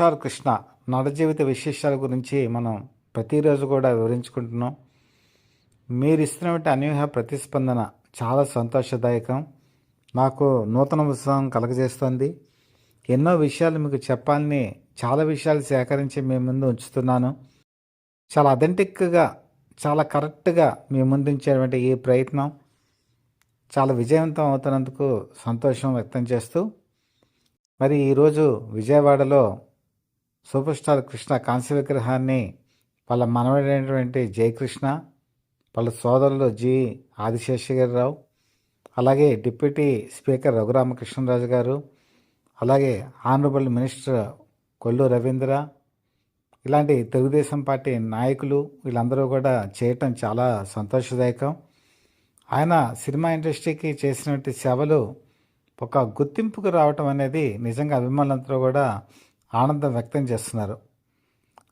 Star Krishna నడ జీవిత విశేషాల గురించి మనం ప్రతిరోజు కూడా వివరించుకుంటున్నాం. మీరు ఇస్తున్నటువంటి అన్యూహ ప్రతిస్పందన చాలా సంతోషదాయకం. నాకు నూతన ఉత్సాహం కలగజేస్తుంది. ఎన్నో విషయాలు మీకు చెప్పాలని చాలా విషయాలు సేకరించి మీ ముందు ఉంచుతున్నాను. చాలా అథెంటిక్గా చాలా కరెక్ట్గా మీ ముందుంచేటువంటి ఈ ప్రయత్నం చాలా విజయవంతం అవుతున్నందుకు సంతోషం వ్యక్తం చేస్తూ మరి ఈరోజు విజయవాడలో సూపర్ స్టార్ కృష్ణ కాంస్య విగ్రహాన్ని వాళ్ళ మనవడైనటువంటి జయకృష్ణ వాళ్ళ సోదరులు జి ఆదిశేషగిరిరావు అలాగే డిప్యూటీ స్పీకర్ రఘురామకృష్ణరాజు గారు అలాగే ఆనరబుల్ మినిస్టర్ కొల్లు రవీంద్ర ఇలాంటి తెలుగుదేశం పార్టీ నాయకులు వీళ్ళందరూ కూడా చేయటం చాలా సంతోషదాయకం. ఆయన సినిమా ఇండస్ట్రీకి చేసినటువంటి సేవలు ఒక గుర్తింపుకు రావటం అనేది నిజంగా అభిమానులందరూ కూడా ఆనందం వ్యక్తం చేస్తున్నారు.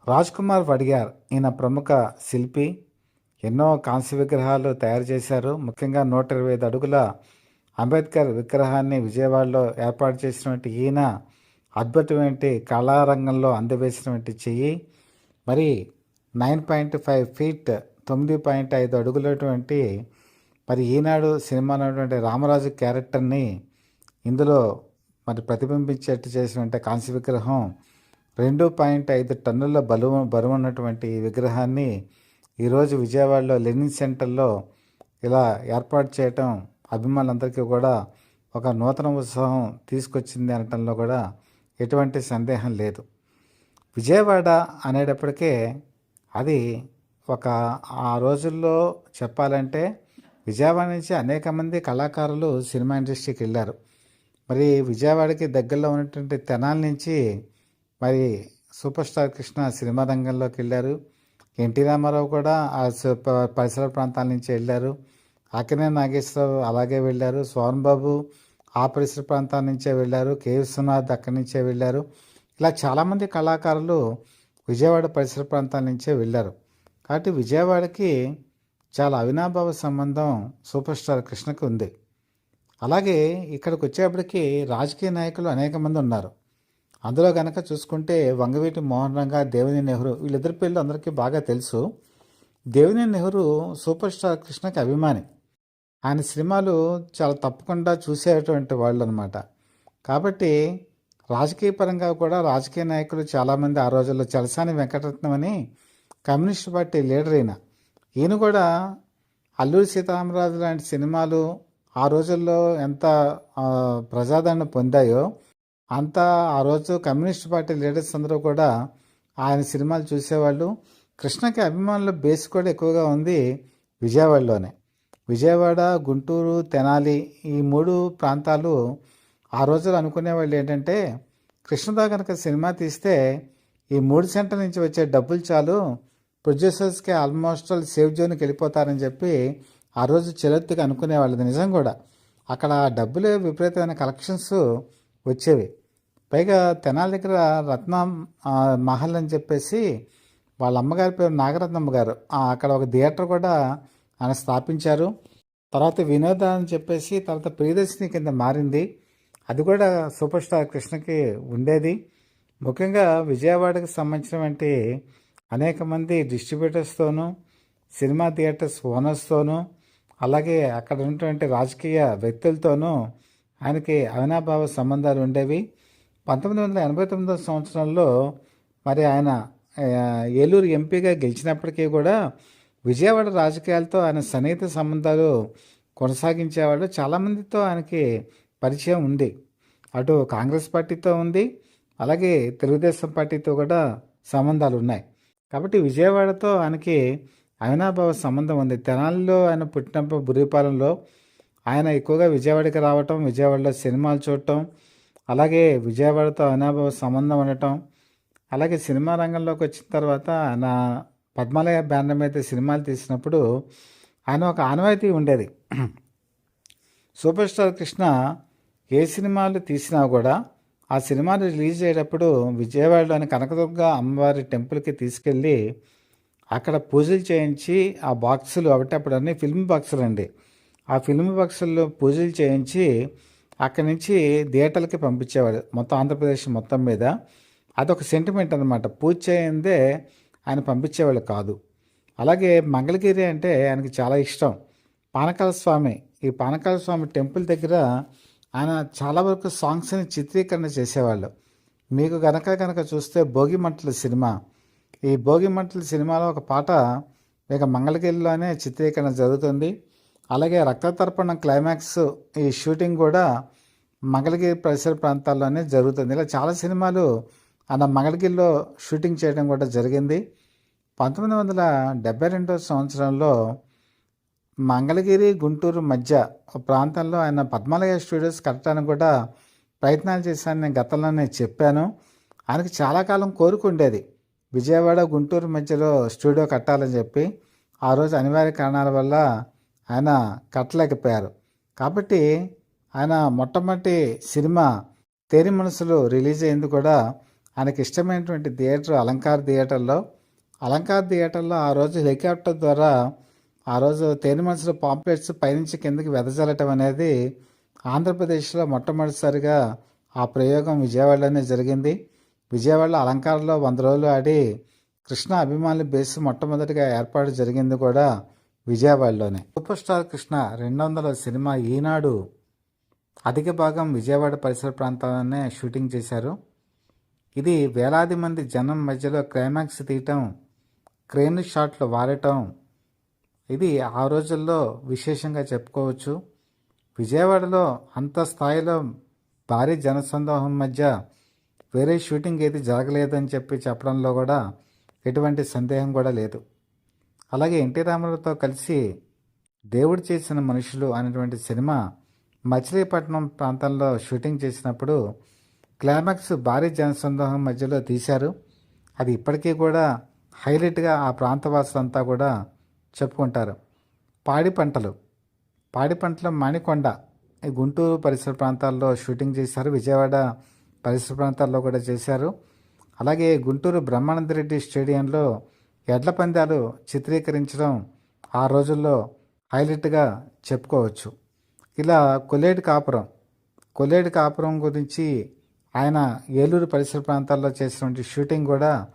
రాజ్ కుమార్ వడియార్ ఈయన ప్రముఖ శిల్పి ఎన్నో కాంస్య విగ్రహాలు తయారు చేశారు. ముఖ్యంగా నూట ఇరవై ఐదు అడుగుల అంబేద్కర్ విగ్రహాన్ని విజయవాడలో ఏర్పాటు చేసినటువంటి ఈయన అద్భుతమైన కళారంగంలో అందవేసినటువంటి చెయ్యి. మరి నైన్ పాయింట్ ఫైవ్ ఫీట్ తొమ్మిది పాయింట్ ఐదు అడుగులటువంటి మరి ఈనాడు సినిమా ఉన్నటువంటి రామరాజు క్యారెక్టర్ని ఇందులో మరి ప్రతిబింబించేట్టు చేసినటువంటి కాంస్య విగ్రహం రెండు పాయింట్ ఐదు టన్నుల బరువు బరువు ఉన్నటువంటి ఈ విగ్రహాన్ని ఈరోజు విజయవాడలో లెనిన్ సెంటర్లో ఇలా ఏర్పాటు చేయటం అభిమానులందరికీ కూడా ఒక నూతన ఉత్సాహం తీసుకొచ్చింది అనటంలో కూడా ఎటువంటి సందేహం లేదు. విజయవాడ అనేటప్పటికే అది ఒక ఆ రోజుల్లో చెప్పాలంటే విజయవాడ నుంచి అనేక మంది కళాకారులు సినిమా ఇండస్ట్రీకి వెళ్ళారు. మరి విజయవాడకి దగ్గరలో ఉన్నటువంటి తెనాల నుంచి మరి సూపర్ స్టార్ కృష్ణ సినిమా రంగంలోకి వెళ్ళారు. ఎన్టీ రామారావు కూడా ఆ పరిసర ప్రాంతాల నుంచి వెళ్ళారు. అక్కినే నాగేశ్వరరావు అలాగే వెళ్ళారు. సోహన్ బాబు ఆ పరిసర ప్రాంతాల నుంచే వెళ్ళారు. కే విశ్వనాథ్ అక్కడి నుంచే వెళ్ళారు. ఇలా చాలామంది కళాకారులు విజయవాడ పరిసర ప్రాంతాల నుంచే వెళ్ళారు. కాబట్టి విజయవాడకి చాలా అవినాభావ సంబంధం సూపర్ స్టార్ కృష్ణకి ఉంది. అలాగే ఇక్కడికి వచ్చేప్పటికి రాజకీయ నాయకులు అనేక మంది ఉన్నారు. అందులో కనుక చూసుకుంటే వంగవీటి మోహన్ రంగా దేవిని నెహ్రూ వీళ్ళిద్దరి పేర్లు అందరికీ బాగా తెలుసు. దేవిని నెహ్రూ సూపర్ స్టార్ కృష్ణకి అభిమాని. ఆయన సినిమాలు చాలా తప్పకుండా చూసేటువంటి వాళ్ళు అనమాట కాబట్టి రాజకీయ పరంగా కూడా రాజకీయ నాయకులు చాలామంది ఆ రోజుల్లో చలసాని వెంకటరత్నం అని కమ్యూనిస్ట్ పార్టీ లీడర్ అయిన. ఈయన కూడా అల్లూరి సీతారామరాజు లాంటి సినిమాలు ఆ రోజుల్లో ఎంత ప్రజాదరణ పొందాయో అంతా ఆ రోజు కమ్యూనిస్ట్ పార్టీ లీడర్స్ అందరూ కూడా ఆయన సినిమాలు చూసేవాళ్ళు. కృష్ణకి అభిమానుల బేస్ కూడా ఎక్కువగా ఉంది విజయవాడలోనే. విజయవాడ గుంటూరు తెనాలి ఈ మూడు ప్రాంతాలు ఆ రోజులు అనుకునేవాళ్ళు ఏంటంటే కృష్ణదా కనుక సినిమా తీస్తే ఈ మూడు సెంటర్ నుంచి వచ్చే డబ్బులు చాలు. ప్రొడ్యూసర్స్కి ఆల్మోస్ట్ సేఫ్ జోన్కి వెళ్ళిపోతారని చెప్పి ఆ రోజు చెలెత్తుగా అనుకునేవాళ్ళది నిజం కూడా. అక్కడ డబ్బులు విపరీతమైన కలెక్షన్స్ వచ్చేవి. పైగా తెనాల దగ్గర రత్న మహల్ అని చెప్పేసి వాళ్ళ అమ్మగారి పేరు నాగరత్నమ్మ గారు. అక్కడ ఒక థియేటర్ కూడా ఆయన స్థాపించారు. తర్వాత వినోద అని చెప్పేసి తర్వాత ప్రియదర్శిని కింద మారింది. అది కూడా సూపర్ స్టార్ కృష్ణకి ఉండేది. ముఖ్యంగా విజయవాడకు సంబంధించినటువంటి అనేక మంది డిస్ట్రిబ్యూటర్స్తోనూ సినిమా థియేటర్స్ ఓనర్స్తోనూ అలాగే అక్కడ ఉన్నటువంటి రాజకీయ వ్యక్తులతోనూ ఆయనకి అవినాభావ సంబంధాలు ఉండేవి. పంతొమ్మిది వందల ఎనభై తొమ్మిదో సంవత్సరంలో మరి ఆయన ఏలూరు ఎంపీగా గెలిచినప్పటికీ కూడా విజయవాడ రాజకీయాలతో ఆయన సన్నిహిత సంబంధాలు కొనసాగించేవాడు చాలామందితో ఆయనకి పరిచయం ఉంది. అటు కాంగ్రెస్ పార్టీతో ఉంది. అలాగే తెలుగుదేశం పార్టీతో కూడా సంబంధాలు ఉన్నాయి. కాబట్టి విజయవాడతో ఆయనకి అవినాభావ సంబంధం ఉంది. తెనాలిలో ఆయన పుట్టినప్పుడు బురిపాలెంలో ఆయన ఎక్కువగా విజయవాడకి రావటం విజయవాడలో సినిమాలు చూడటం అలాగే విజయవాడతో అవినాభావ సంబంధం ఉండటం అలాగే సినిమా రంగంలోకి వచ్చిన తర్వాత ఆయన పద్మాలయ బ్యానర్ మీద సినిమాలు తీసినప్పుడు ఆయన ఒక ఆనవాయితీ ఉండేది. సూపర్ స్టార్ కృష్ణ ఏ సినిమాలు తీసినా కూడా ఆ సినిమాని రిలీజ్ అయ్యేటప్పుడు విజయవాడలోని కనకదుర్గ అమ్మవారి టెంపుల్కి తీసుకెళ్ళి అక్కడ పూజలు చేయించి ఆ బాక్సులు ఒకటి అప్పుడు అన్ని ఫిల్మ్ బాక్సులు అండి. ఆ ఫిల్మ్ బాక్సుల్లో పూజలు చేయించి అక్కడి నుంచి థియేటర్లకి పంపించేవాడు మొత్తం ఆంధ్రప్రదేశ్ మొత్తం మీద. అదొక సెంటిమెంట్ అనమాట పూజ చేయందే ఆయన పంపించేవాళ్ళు కాదు. అలాగే మంగళగిరి అంటే ఆయనకి చాలా ఇష్టం. పానకాల స్వామి ఈ పానకాల స్వామి టెంపుల్ దగ్గర ఆయన చాలా వరకు సాంగ్స్ని చిత్రీకరణ చేసేవాళ్ళు. మీకు గనక కనుక చూస్తే భోగి మంటల సినిమా ఈ భోగి మంటలు సినిమాలో ఒక పాట ఇక మంగళగిరిలోనే చిత్రీకరణ జరుగుతుంది. అలాగే రక్తతర్పణ క్లైమాక్స్ ఈ షూటింగ్ కూడా మంగళగిరి పరిసర ప్రాంతాల్లోనే జరుగుతుంది. ఇలా చాలా సినిమాలు ఆయన మంగళగిరిలో షూటింగ్ చేయడం కూడా జరిగింది. పంతొమ్మిది వందల డెబ్బై రెండవ సంవత్సరంలో మంగళగిరి గుంటూరు మధ్య ప్రాంతంలో ఆయన పద్మాలయ స్టూడియోస్ కట్టడానికి కూడా ప్రయత్నాలు చేశాను నేను గతంలో నేను చెప్పాను. ఆయనకి చాలా కాలం కోరుకుండేది విజయవాడ గుంటూరు మధ్యలో స్టూడియో కట్టాలని చెప్పి ఆ రోజు అనివార్య కారణాల వల్ల ఆయన కట్టలేకపోయారు. కాబట్టి ఆయన మొట్టమొదటి సినిమా తేరి మనసులు రిలీజ్ అయింది కూడా ఆయనకి ఇష్టమైనటువంటి థియేటర్ అలంకార్ థియేటర్లో. అలంకార్ థియేటర్లో ఆ రోజు హెలికాప్టర్ ద్వారా ఆ రోజు తేనె మనసులో పాంప్లెట్స్ పైనుంచి కిందకి వెదజల్లటం అనేది ఆంధ్రప్రదేశ్లో మొట్టమొదటిసారిగా ఆ ప్రయోగం విజయవాడలోనే జరిగింది. విజయవాడలో అలంకారంలో వంద రోజులు ఆడి కృష్ణ అభిమానుల బేస్ మొట్టమొదటిగా ఏర్పాటు జరిగింది కూడా విజయవాడలోనే. సూపర్ స్టార్ కృష్ణ రెండు వందల సినిమా ఈనాడు అధిక భాగం విజయవాడ పరిసర ప్రాంతాల్లోనే షూటింగ్ చేశారు. ఇది వేలాది మంది జనం మధ్యలో క్లైమాక్స్ తీయటం క్రేన్ షాట్లు వాడటం ఇది ఆ రోజుల్లో విశేషంగా చెప్పుకోవచ్చు. విజయవాడలో అంత స్థాయిలో భారీ జనసందోహం మధ్య వేరే షూటింగ్ ఏది జరగలేదని చెప్పి చెప్పడంలో కూడా ఎటువంటి సందేహం కూడా లేదు. అలాగే ఎన్టీ రామారావుతో కలిసి దేవుడు చేసిన మనుషులు అనేటువంటి సినిమా మచిలీపట్నం ప్రాంతంలో షూటింగ్ చేసినప్పుడు క్లైమాక్స్ భారీ జనసందోహం మధ్యలో తీశారు. అది ఇప్పటికీ కూడా హైలైట్గా ఆ ప్రాంతవాసులంతా కూడా చెప్పుకుంటారు. పాడి పంటలు. పాడి పంటలు మాణికొండ ఈ గుంటూరు పరిసర ప్రాంతాల్లో షూటింగ్ చేశారు విజయవాడ పరిసర ప్రాంతాల్లో కూడా చేశారు. అలాగే గుంటూరు బ్రహ్మానందరెడ్డి స్టేడియంలో ఎడ్ల పందాలు చిత్రీకరించడం ఆ రోజుల్లో హైలైట్గా చెప్పుకోవచ్చు. ఇలా కొల్లేటి కాపురం కొల్లేటి కాపురం గురించి ఆయన ఏలూరు పరిసర ప్రాంతాల్లో చేసినటువంటి షూటింగ్ కూడా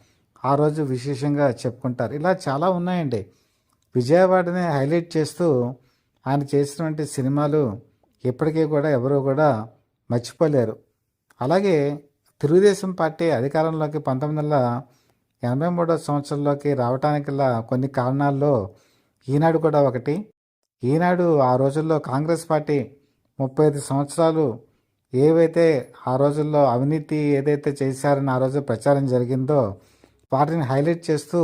ఆ రోజు విశేషంగా చెప్పుకుంటారు. ఇలా చాలా ఉన్నాయండి. విజయవాడని హైలైట్ చేస్తూ ఆయన చేసినటువంటి సినిమాలు ఇప్పటికీ కూడా ఎవరు కూడా మర్చిపోలేరు. అలాగే తెలుగుదేశం పార్టీ అధికారంలోకి పంతొమ్మిది వందల ఎనభై మూడో సంవత్సరంలోకి రావటానికిలా కొన్ని కారణాల్లో ఈనాడు కూడా ఒకటి. ఈనాడు ఆ రోజుల్లో కాంగ్రెస్ పార్టీ ముప్పై ఐదు సంవత్సరాలు ఏవైతే ఆ రోజుల్లో అవినీతి ఏదైతే చేశారని ఆ రోజు ప్రచారం జరిగిందో వాటిని హైలైట్ చేస్తూ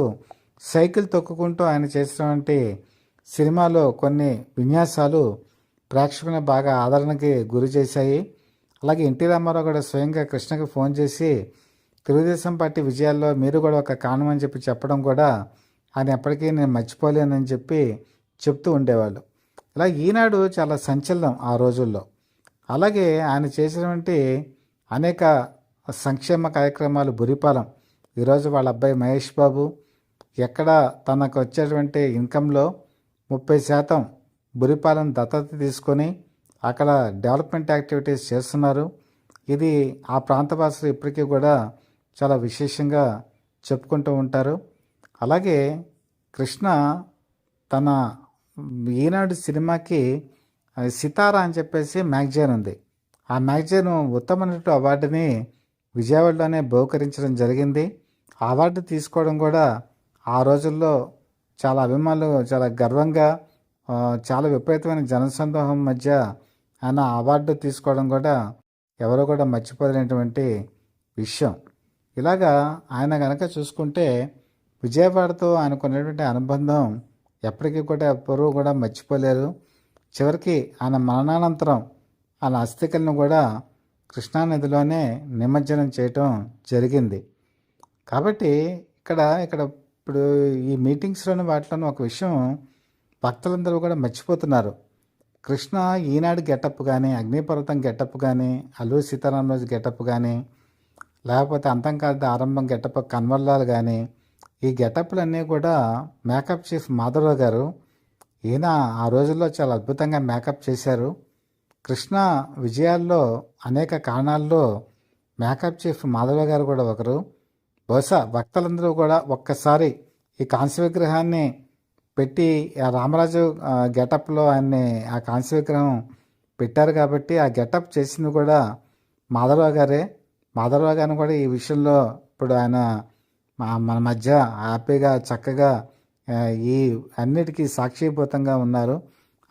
సైకిల్ తొక్కుకుంటూ ఆయన చేసినటువంటి సినిమాలో కొన్ని విన్యాసాలు ప్రేక్షకుని బాగా ఆదరణకి గురి చేశాయి. అలాగే ఎన్టీ రామారావు కూడా స్వయంగా కృష్ణకి ఫోన్ చేసి తెలుగుదేశం పార్టీ విజయాల్లో మీరు కూడా ఒక కారణమని చెప్పి చెప్పడం కూడా ఆయన ఎప్పటికీ నేను మర్చిపోలేనని చెప్పి చెప్తూ ఉండేవాళ్ళు. ఇలా ఈనాడు చాలా సంచలనం ఆ రోజుల్లో. అలాగే ఆయన చేసినటువంటి అనేక సంక్షేమ కార్యక్రమాలు బురిపాలెం. ఈరోజు వాళ్ళ అబ్బాయి మహేష్ బాబు ఎక్కడ తనకు వచ్చేటువంటి ఇన్కంలో ముప్పై శాతం బురిపాలెం దత్తత తీసుకొని అక్కడ డెవలప్మెంట్ యాక్టివిటీస్ చేస్తున్నారు. ఇది ఆ ప్రాంత భాషలు ఇప్పటికీ కూడా చాలా విశేషంగా చెప్పుకుంటూ ఉంటారు. అలాగే కృష్ణ తన ఈనాడు సినిమాకి సితారా అని చెప్పేసి మ్యాగజైన్ ఉంది. ఆ మ్యాగజైన్ ఉత్తమ నటు అవార్డుని విజయవాడలోనే బహుకరించడం జరిగింది. ఆ అవార్డు తీసుకోవడం కూడా ఆ రోజుల్లో చాలా అభిమానులు చాలా గర్వంగా చాలా విపరీతమైన జనసందోహం మధ్య ఆయన అవార్డు తీసుకోవడం కూడా ఎవరు కూడా మర్చిపోలేనటువంటి విషయం. ఇలాగా ఆయన కనుక చూసుకుంటే విజయవాడతో ఆయనకున్నటువంటి అనుబంధం ఎప్పటికీ కూడా ఎవ్వరూ కూడా మర్చిపోలేరు. చివరికి ఆయన మరణానంతరం ఆయన అస్థికలను కూడా కృష్ణానదిలోనే నిమజ్జనం చేయటం జరిగింది. కాబట్టి ఇక్కడ ఇక్కడ ఇప్పుడు ఈ మీటింగ్స్లోని వాటిలోని ఒక విషయం భక్తులందరూ కూడా మర్చిపోతున్నారు. కృష్ణ ఈనాడు గెటప్ కానీ అగ్నిపర్వతం గెటప్ కానీ అల్లు సీతారాం రోజు గెటప్ కానీ లేకపోతే అంతం కాదు ఆరంభం గెటప్ కన్వర్లాలు కానీ ఈ గెటప్లన్నీ కూడా మేకప్ చీఫ్ మాధవరావు గారు ఈయన ఆ రోజుల్లో చాలా అద్భుతంగా మేకప్ చేశారు. కృష్ణ విజయాల్లో అనేక కారణాల్లో మేకప్ చీఫ్ మాధవరావు గారు కూడా ఒకరు. బహుశా భక్తులందరూ కూడా ఒక్కసారి ఈ కాంస్య విగ్రహాన్ని పెట్టి ఆ రామరాజు గెటప్లో ఆయన్ని ఆ కాంస్య విగ్రహం పెట్టారు కాబట్టి ఆ గెటప్ చేసింది కూడా మాధవరావు గారే. మాధవరావు గారిని కూడా ఈ విషయంలో ఇప్పుడు ఆయన మా- మన మధ్య హ్యాపీగా చక్కగా ఈ అన్నిటికీ సాక్షిభూతంగా ఉన్నారు.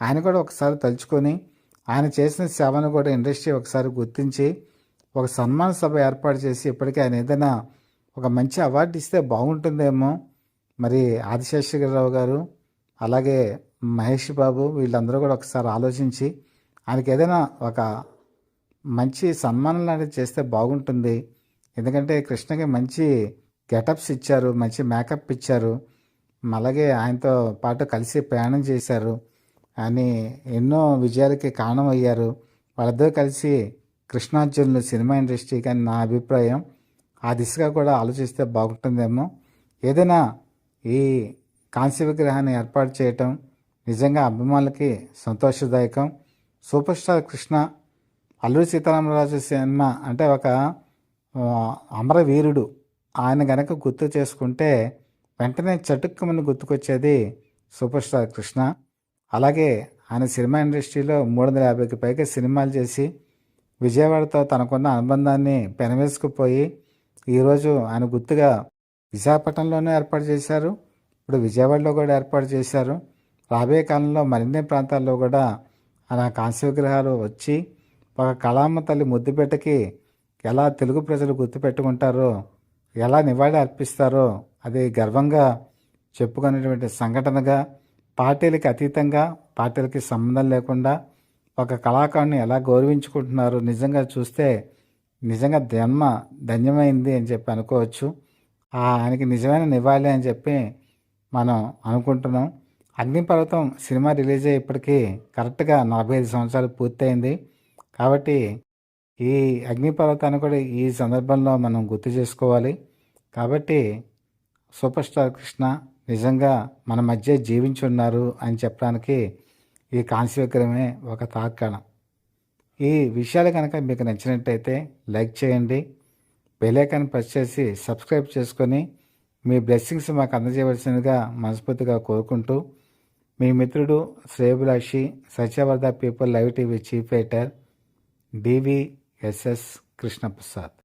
ఆయన కూడా ఒకసారి తలుచుకొని ఆయన చేసిన సేవను కూడా ఇండస్ట్రీ ఒకసారి గుర్తించి ఒక సన్మాన సభ ఏర్పాటు చేసి ఇప్పటికీ ఆయన ఏదైనా ఒక మంచి అవార్డు ఇస్తే బాగుంటుందేమో మరి ఆదిశేషగిరిరావు గారు. అలాగే మహేష్ బాబు వీళ్ళందరూ కూడా ఒకసారి ఆలోచించి ఆయనకి ఏదైనా ఒక మంచి సన్మానం లాంటిది చేస్తే బాగుంటుంది. ఎందుకంటే కృష్ణకి మంచి గెటప్స్ ఇచ్చారు మంచి మేకప్ ఇచ్చారు అలాగే ఆయనతో పాటు కలిసి ప్రయాణం చేశారు. అని ఎన్నో విజయాలకి కారణమయ్యారు. వాళ్ళిద్దరూ కలిసి కృష్ణార్జునులు సినిమా ఇండస్ట్రీకి అని నా అభిప్రాయం. ఆ దిశగా కూడా ఆలోచిస్తే బాగుంటుందేమో. ఏదైనా ఈ కాంస్య విగ్రహాన్ని ఏర్పాటు చేయటం నిజంగా అభిమానులకి సంతోషదాయకం. Super star Krishna Alluri Sitaramaraju cinema అంటే ఒక అమరవీరుడు. ఆయన గనక గుర్తు చేసుకుంటే వెంటనే చటుక్కుమని గుర్తుకొచ్చేది సూపర్ స్టార్ కృష్ణ. అలాగే ఆయన సినిమా ఇండస్ట్రీలో మూడు వందల యాభైకి పైగా సినిమాలు చేసి విజయవాడతో తనకున్న అనుబంధాన్ని పెనవేసుకుపోయి ఈరోజు ఆయన గుర్తుగా విశాఖపట్నంలోనే ఏర్పాటు చేశారు. ఇప్పుడు విజయవాడలో కూడా ఏర్పాటు చేశారు. రాబోయే కాలంలో మరిన్ని ప్రాంతాల్లో కూడా అలా కాంస్య విగ్రహాలు వచ్చి ఒక కళామ్మ తల్లి ముద్దుపెట్టకి ఎలా తెలుగు ప్రజలు గుర్తుపెట్టుకుంటారో ఎలా నివాళి అర్పిస్తారో అది గర్వంగా చెప్పుకునేటువంటి సంఘటనగా పార్టీలకి అతీతంగా పార్టీలకి సంబంధం లేకుండా ఒక కళాకారుని ఎలా గౌరవించుకుంటున్నారు నిజంగా చూస్తే నిజంగా జన్మ ధన్యమైంది అని చెప్పి అనుకోవచ్చు. ఆ ఆయనకి నిజమైన నివాళి అని చెప్పి మనం అనుకుంటున్నాం. అగ్నిపర్వతం సినిమా రిలీజ్ అయ్యి ఇప్పటికీ కరెక్ట్గా నలభై ఐదు సంవత్సరాలు పూర్తయింది. కాబట్టి ఈ అగ్నిపర్వతాన్ని కూడా ఈ సందర్భంలో మనం గుర్తు చేసుకోవాలి. కాబట్టి సూపర్ స్టార్ కృష్ణ నిజంగా మన మధ్య జీవించి ఉన్నారు అని చెప్పడానికి ఈ కాంస్య విగ్రహమే ఒక తార్కాణం ఈ విషయాలు కనుక మీకు నచ్చినట్టయితే లైక్ చేయండి. బెలైకాన్ ప్రెస్ చేసి సబ్స్క్రైబ్ చేసుకొని మీ బ్లెస్సింగ్స్ మాకు అందజేయవలసినదిగా మనస్ఫూర్తిగా కోరుకుంటూ మీ మిత్రుడు శ్రేయభిలాషి Satyavardha people live TV chief editor DVSS Krishnaprasad.